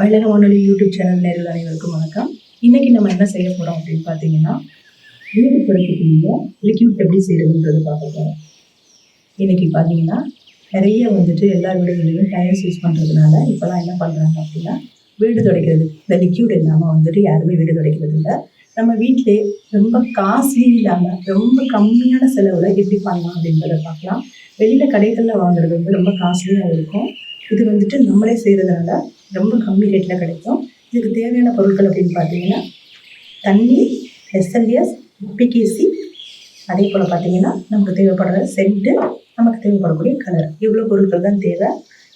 மயிலக வானொலி YouTube channel நேரில் அனைவருக்கும் வணக்கம். இன்றைக்கி நம்ம என்ன செய்ய போகிறோம் அப்படின்னு பார்த்தீங்கன்னா வீடு துடைக்கக்கூடிய லிக்யூட் எப்படி செய்கிறதுன்றது பார்க்க போகிறோம் இன்றைக்கி பார்த்தீங்கன்னா நிறைய வந்துட்டு எல்லா வீடுகளிலும் டயர்ஸ் யூஸ் பண்ணுறதுனால இப்போலாம் என்ன பண்ணுறாங்க அப்படின்னா வீடு துடைக்கிறது. இந்த லிக்யூட் இல்லாமல் வந்துட்டு யாருமே வீடு துடைக்கிறது இல்லை. நம்ம வீட்டிலே ரொம்ப காஸ்ட்லி இல்லாமல் ரொம்ப கம்மியான செலவில் எப்படி பண்ணலாம் அப்படின்றத பார்க்கலாம். வெளியில் கடைகளில் வாங்குறது வந்து ரொம்ப காஸ்ட்லியாக இருக்கும். இது வந்துட்டு நம்மளே செய்கிறதுனால ரொம்ப கம்மி ரேட்டில் கிடைக்கும். இதுக்கு தேவையான பொருட்கள் அப்படின்னு பார்த்தீங்கன்னா தண்ணி எஸ்எல்எஸ் பிகேசி அதே போல் பார்த்தீங்கன்னா நமக்கு தேவைப்படுற சென்ட்டு நமக்கு தேவைப்படக்கூடிய கலர் இவ்வளோ பொருட்கள் தான் தேவை.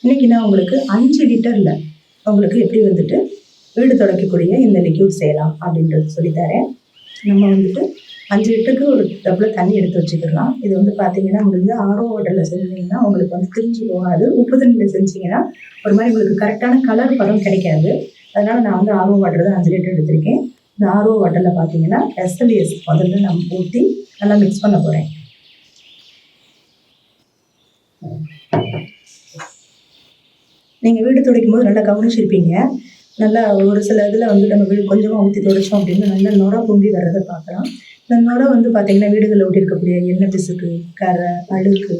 இன்றைக்கி நான் உங்களுக்கு அஞ்சு லிட்டரில் உங்களுக்கு எப்படி வந்துட்டு வீடு துடைக்கக்கூடிய இந்த லிக்யூட் செய்யலாம் அப்படின்றது சொல்லித்தரேன். நம்ம வந்துட்டு அஞ்சு லிட்டருக்கு ஒரு டப்பில் தண்ணி எடுத்து வச்சுக்கலாம். இது வந்து பார்த்தீங்கன்னா உங்களுக்கு ஆரோ வாட்டரில் செஞ்சீங்கன்னா உங்களுக்கு வந்து திரிஞ்சு போகாது. உப்பு தண்ணியில் செஞ்சீங்கன்னா ஒரு மாதிரி உங்களுக்கு கரெக்டான கலர் படம் கிடைக்காது. அதனால் நான் வந்து ஆர்ஓ வாட்டர் தான் அஞ்சு லிட்டர் எடுத்திருக்கேன். இந்த ஆர்ஓ வாட்டரில் பார்த்தீங்கன்னா எஸ்எல்எஸ் முதல்ல நான் ஊற்றி நல்லா மிக்ஸ் பண்ண போகிறேன் நீங்கள் வீடு துடைக்கும் போது நல்லா கவனிச்சிருப்பீங்க. நல்லா ஒரு சில இதில் வந்து நம்ம வீடு கொஞ்சமாக ஊற்றி துடைச்சோம் அப்படின்னா நல்லா நுர பொங்கி வர்றதை பார்க்கலாம். இந்த வந்து பார்த்திங்கன்னா வீடுகளில் ஒட்டியிருக்கக்கூடிய எண்ணெய் பிசுக்கு கரை அழுக்கு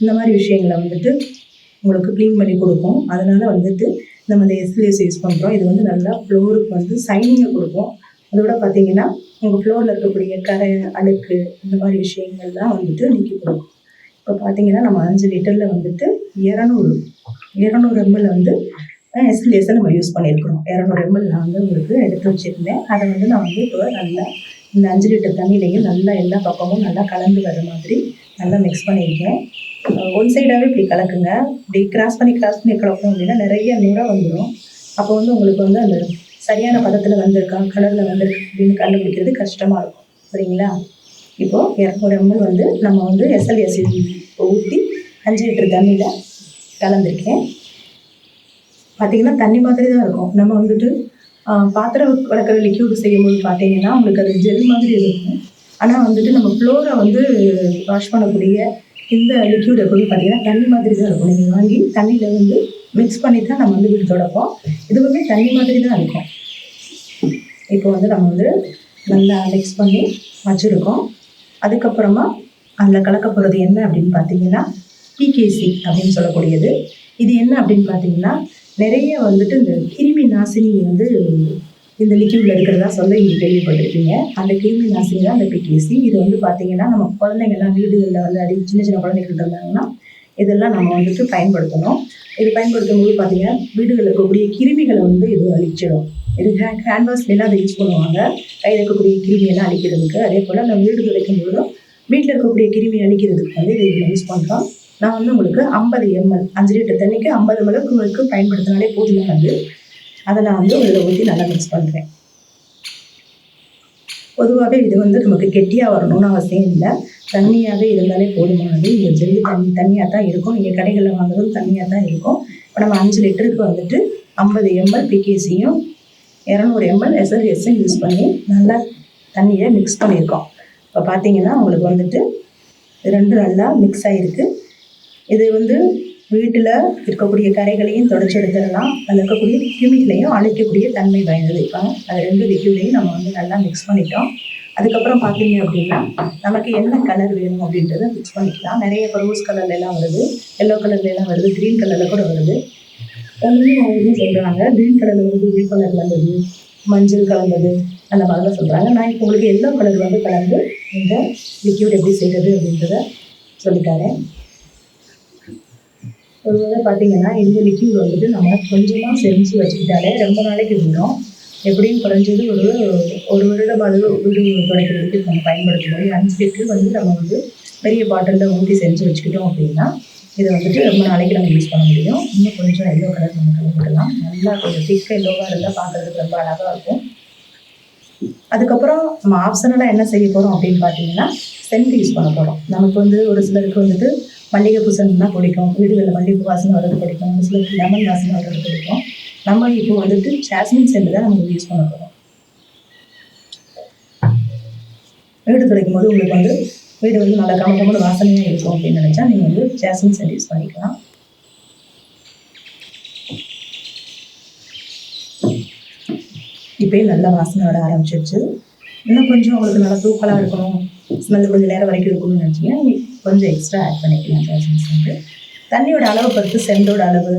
இந்த மாதிரி விஷயங்களை வந்துட்டு உங்களுக்கு க்ளீன் பண்ணி கொடுக்கும் அதனால் வந்துட்டு நம்ம இந்த எஸ்எல்எஸ் யூஸ் பண்ணுறோம் இது வந்து நல்லா ஃப்ளோருக்கு வந்து சைனிங்கை கொடுக்கும். அதோட பார்த்தீங்கன்னா உங்கள் ஃப்ளோரில் இருக்கக்கூடிய கரை அழுக்கு இந்த மாதிரி விஷயங்கள்லாம் வந்துட்டு நீக்கி கொடுக்கும். இப்போ பார்த்தீங்கன்னா நம்ம அஞ்சு லிட்டரில் வந்துட்டு இரநூறு இரநூறு எம்எல் வந்து எஸ்எல்எஸை நம்ம யூஸ் பண்ணியிருக்கிறோம். இரநூறு எம்எல் நான் வந்து உங்களுக்கு எடுத்து வச்சுருந்தேன். அதை வந்து நான் வந்து இப்போ நல்லா இந்த அஞ்சு லிட்டர் தண்ணியிலையும் நல்லா எல்லா பக்கமும் நல்லா கலந்து வர மாதிரி நல்லா மிக்ஸ் பண்ணியிருக்கேன். ஒன் சைடாகவே இப்படி கலக்குங்க. இப்படி கிராஸ் பண்ணி கிராஸ் பண்ணி கலக்கணும் அப்படின்னா நிறைய நூறாக வந்துடும் அப்போ வந்து உங்களுக்கு வந்து அந்த சரியான பதத்தில் வந்திருக்கா கலரில் வந்திருக்கு அப்படின்னு கண்டுபிடிக்கிறது கஷ்டமாக இருக்கும். சரிங்களா இப்போது இரநூறு எம்எல் வந்து நம்ம வந்து எஸ்எல்எஸ்சி ஊற்றி அஞ்சு லிட்டர் தண்ணியில் கலந்துருக்கேன். பார்த்திங்கன்னா தண்ணி மாதிரி தான் இருக்கும். நம்ம வந்துட்டு பாத்திர பாத்திரம் வளர்க்குற லிக்யூட் செய்யும்போது பார்த்தீங்கன்னா உங்களுக்கு அது ஜெல் மாதிரி இருக்கும். ஆனால் வந்துட்டு நம்ம ஃப்ளோரை வந்து வாஷ் பண்ணக்கூடிய இந்த லிக்யூட் எப்போதும் பார்த்தீங்கன்னா தண்ணி மாதிரி தான் இருக்கும். நீங்கள் வாங்கி தண்ணியில் வந்து மிக்ஸ் பண்ணி தான் நம்ம வந்து வீடு தொடப்போம். இதுவுமே தண்ணி மாதிரி தான் இருக்கும். இப்போ வந்து நம்ம வந்து நல்லா மிக்ஸ் பண்ணி வச்சுருக்கோம். அதுக்கப்புறமா அதில் கலக்க போகிறது என்ன அப்படின்னு பார்த்தீங்கன்னா பிகேசி அப்படின்னு சொல்லக்கூடியது. இது என்ன அப்படின்னு பார்த்தீங்கன்னா நிறைய வந்துட்டு இந்த கிருமி நாசினி வந்து இந்த லிக்யூடில் இருக்கிறதா சொல்ல நீங்கள் கேள்விப்பட்டிருக்கீங்க அந்த கிருமி நாசினி தான் அந்த பிடிசி இது வந்து பார்த்தீங்கன்னா நம்ம குழந்தைங்கள்லாம் வீடுகளில் வந்து அடி சின்ன சின்ன குழந்தைகள் இருந்தாங்கன்னா இதெல்லாம் நம்ம வந்துட்டு பயன்படுத்தணும். இது பயன்படுத்தும் போது பார்த்தீங்கன்னா வீடுகளில் இருக்கக்கூடிய கிருமிகளை வந்து இது அழிச்சிடும். இது ஹேண்ட் ஹேண்ட்வாஷ்லாம் அதை யூஸ் பண்ணுவாங்க. கையில் இருக்கக்கூடிய கிருமியெல்லாம் அழிக்கிறதுக்கு. அதே போல் நம்ம வீடு துடைக்கும் பொழுதும் வீட்டில் இருக்கக்கூடிய கிருமி அழிக்கிறதுக்கு வந்து இதை யூஸ் பண்ணுறோம் நான் வந்து உங்களுக்கு ஐம்பது எம்எல் அஞ்சு லிட்டர் தண்ணிக்கு ஐம்பது மிளகு உங்களுக்கு பயன்படுத்தினாலே போதுமானது அதை நான் வந்து இதில் ஊற்றி நல்லா மிக்ஸ் பண்ணுறேன் பொதுவாகவே இது வந்து நமக்கு கெட்டியாக வரணும்னு அவசியம் இல்லை. தண்ணியாகவே இருந்தாலே போதுமானது இந்த ஜெல்லி தண்ணி தண்ணியாக தான் இருக்கும். நீங்கள் கடைகளில் வாங்குறதும் தண்ணியாக தான் இருக்கும். இப்போ நம்ம அஞ்சு லிட்டருக்கு வந்துட்டு ஐம்பது எம்எல் பிகேசியும் இரநூறு எம்எல் எஸ்எல்எஸ்ஸும் யூஸ் பண்ணி நல்லா தண்ணியை மிக்ஸ் பண்ணியிருக்கோம். இப்போ பார்த்தீங்கன்னா உங்களுக்கு வந்துட்டு ரெண்டு ரெண்டும் நல்லா மிக்ஸ் ஆகிருக்கு இது வந்து வீட்டில் இருக்கக்கூடிய கரைகளையும் தொடச்சி எடுத்துடலாம். அதில் இருக்கக்கூடிய கிருமிகளையும் அழிக்கக்கூடிய தன்மை வாய்ந்தது. இப்போ அது ரெண்டு லிக்யூடையும் நம்ம வந்து நல்லா மிக்ஸ் பண்ணிட்டோம். அதுக்கப்புறம் பார்த்தீங்க அப்படின்னா நமக்கு என்ன கலர் வேணும் அப்படின்றத மிக்ஸ் பண்ணிக்கலாம். நிறைய இப்போ ரோஸ் கலர்ல வருது. எல்லோ கலர்ல எல்லாம் வருது. க்ரீன் கலரில் கூட வருது. ஒன்றும் அவங்க சொல்கிறாங்க க்ரீன் கலரில் வந்து ப்ளூ கலர் கலந்தது மஞ்சள் கலந்தது அந்த மாதிரிலாம் சொல்கிறாங்க நான் இப்போ உங்களுக்கு எல்லோ கலர் வந்து கலந்து இந்த லிக்யூட் எப்படி செய்கிறது அப்படின்றத சொல்லித்தரேன் பொதுவாக பார்த்தீங்கன்னா இந்த லிக்யூட் வந்துட்டு நம்ம கொஞ்சமாக செஞ்சு வச்சுக்கிட்டாலே ரொம்ப நாளைக்கு விடும் எப்படியும் குறைஞ்சது ஒரு ஒரு வருடமாவது வீடு குறைக்கிறதுக்கு நம்ம பயன்படுத்தும் போது அஞ்சு லிட்டர் வந்து நம்ம வந்து பெரிய பாட்டிலில் ஊற்றி செஞ்சு வச்சுக்கிட்டோம் அப்படின்னா இதை வந்துட்டு ரொம்ப நாளைக்கு நம்ம யூஸ் பண்ண முடியும். இன்னும் கொஞ்சம் எல்லோ கலர் நம்ம கலந்துக்கலாம் நல்லா கொஞ்சம் திக்க எல்லோவாக இருந்தால் பார்க்குறதுக்கு ரொம்ப அழகாக இருக்கும். அதுக்கப்புறம் நம்ம ஆப்ஷனலாக என்ன செய்ய போகிறோம் அப்படின்னு பார்த்தீங்கன்னா சென்ட் யூஸ் பண்ண போகிறோம் நமக்கு வந்து ஒரு சிலருக்கு வந்துட்டு மல்லிகை பூசணினா பிடிக்கும். வீடுகளில் மல்லிகை வாசனை வர்றது பிடிக்கும். ஒரு சிலருக்கு லெமன் வாசனை வர்றது பிடிக்கும். நம்ம இப்போ வந்துட்டு ஜாஸ்மின் செண்டு தான் நம்ம யூஸ் பண்ண போகிறோம் வீடு துடைக்கும் போது உங்களுக்கு வந்து வீடு வந்து நல்லா கமகமான வாசனையாக இருக்கும் அப்படின்னு நினச்சா நீங்கள் வந்து ஜாஸ்மின் செண்டு யூஸ் பண்ணிக்கலாம். இப்போயும் நல்ல வாசனை வர ஆரம்பிச்சிருச்சு. இன்னும் கொஞ்சம் உங்களுக்கு நல்லா தூக்கலாக இருக்கணும். ஸ்மெல் கொஞ்சம் நேரம் வரைக்கும் இருக்கணும்னு நினச்சிங்கன்னா நீங்கள் கொஞ்சம் எக்ஸ்ட்ரா ஆட் பண்ணிக்கலாம் ஜாஸ்மின் சென்ட் தண்ணியோட அளவை பொறுத்து சென்டோட அளவு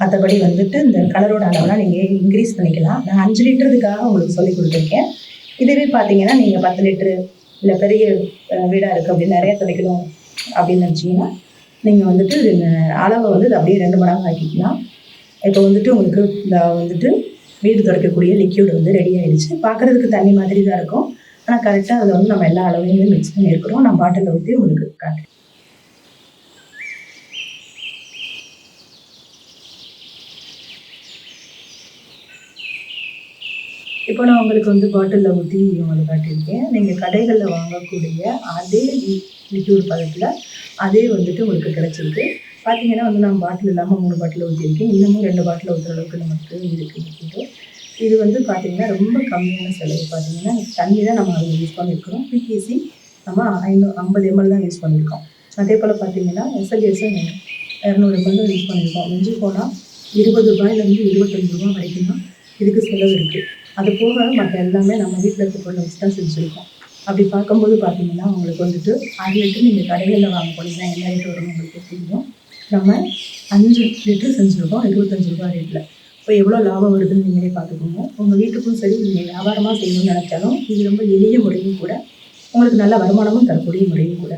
மற்றபடி வந்துட்டு இந்த கலரோட அளவெல்லாம் நீங்கள் இன்க்ரீஸ் பண்ணிக்கலாம். நான் அஞ்சு லிட்டருக்காக உங்களுக்கு சொல்லி கொடுத்துருக்கேன். இதுவே பார்த்தீங்கன்னா நீங்கள் பத்து லிட்டரு இல்லை பெரிய வீடாக இருக்குது அப்படின்னு நிறைய துடைக்கணும் அப்படின்னு நினச்சிங்கன்னா நீங்கள் வந்துட்டு அளவை வந்து அப்படியே ரெண்டு மடங்கு ஆக்கிக்கலாம். இப்போ வந்துட்டு உங்களுக்கு இந்த வந்துட்டு வீடு துடைக்கக்கூடிய லிக்யூட் வந்து ரெடி ஆகிடுச்சு பார்க்குறதுக்கு தண்ணி மாதிரி தான் இருக்கும். ஆனால் கரெக்டாக அதை வந்து நம்ம எல்லா அளவையுமே மிக்ஸ் பண்ணியிருக்கிறோம். நான் பாட்டிலில் ஊற்றி உங்களுக்கு காட்டுறேன். இப்போ நான் உங்களுக்கு வந்து பாட்டிலில் ஊற்றி உங்களுக்கு காட்டியிருக்கேன். நீங்கள் கடைகளில் வாங்கக்கூடிய அதே லிக்யூட் பதத்தில் அதே வந்துட்டு உங்களுக்கு கிடச்சிருக்கு. பார்த்தீங்கன்னா வந்து நான் பாட்டில் இல்லாமல் மூணு பாட்டில் ஊற்றிருக்கேன் இன்னமும் ரெண்டு பாட்டில் ஊற்றுற அளவுக்கு நமக்கு இருக்குது இது வந்து பார்த்தீங்கன்னா ரொம்ப கம்மியான செலவு. பார்த்தீங்கன்னா தண்ணி தான் நம்ம அதில் யூஸ் பண்ணியிருக்கிறோம் பிபிசி நம்ம ஐநூறு ஐம்பது எம்எல் தான் யூஸ் பண்ணியிருக்கோம் அதே போல் பார்த்தீங்கன்னா எஸ்எல்எஸும் இரநூறு எம்எல் தான் யூஸ் பண்ணியிருக்கோம் மிஞ்சி போனால் இருபது ரூபாயிலேருந்து இருபத்தஞ்சு ரூபா வரைக்கும் தான் இதுக்கு செலவு இருக்குது அது போக மற்ற எல்லாமே நம்ம வீட்டில் இருக்க பொருளை வச்சு தான் செஞ்சுருக்கோம். அப்படி பார்க்கும்போது பார்த்தீங்கன்னா உங்களுக்கு வந்துட்டு அரை லிட்டர் நீங்கள் கடைகளில் வாங்க போனீங்கன்னா என்ன ரேட் வரும் உங்களுக்கு தெரியும். நம்ம அஞ்சு லிட்டர் செஞ்சுருக்கோம். இருபத்தஞ்சு ரூபா ரேட்டில் இப்போ எவ்வளோ லாபம் வருதுன்னு நீங்களே பார்த்துக்கோங்க. உங்கள் வீட்டுக்கும் சரி நீங்கள் வியாபாரமாக செய்யணும்னு நினச்சாலும் இது ரொம்ப எளிய முறையும் கூட உங்களுக்கு நல்ல வருமானமும் தரக்கூடிய முறையும் கூட.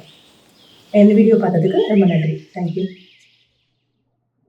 இந்த வீடியோ பார்த்ததுக்கு ரொம்ப நன்றி. தேங்க்யூ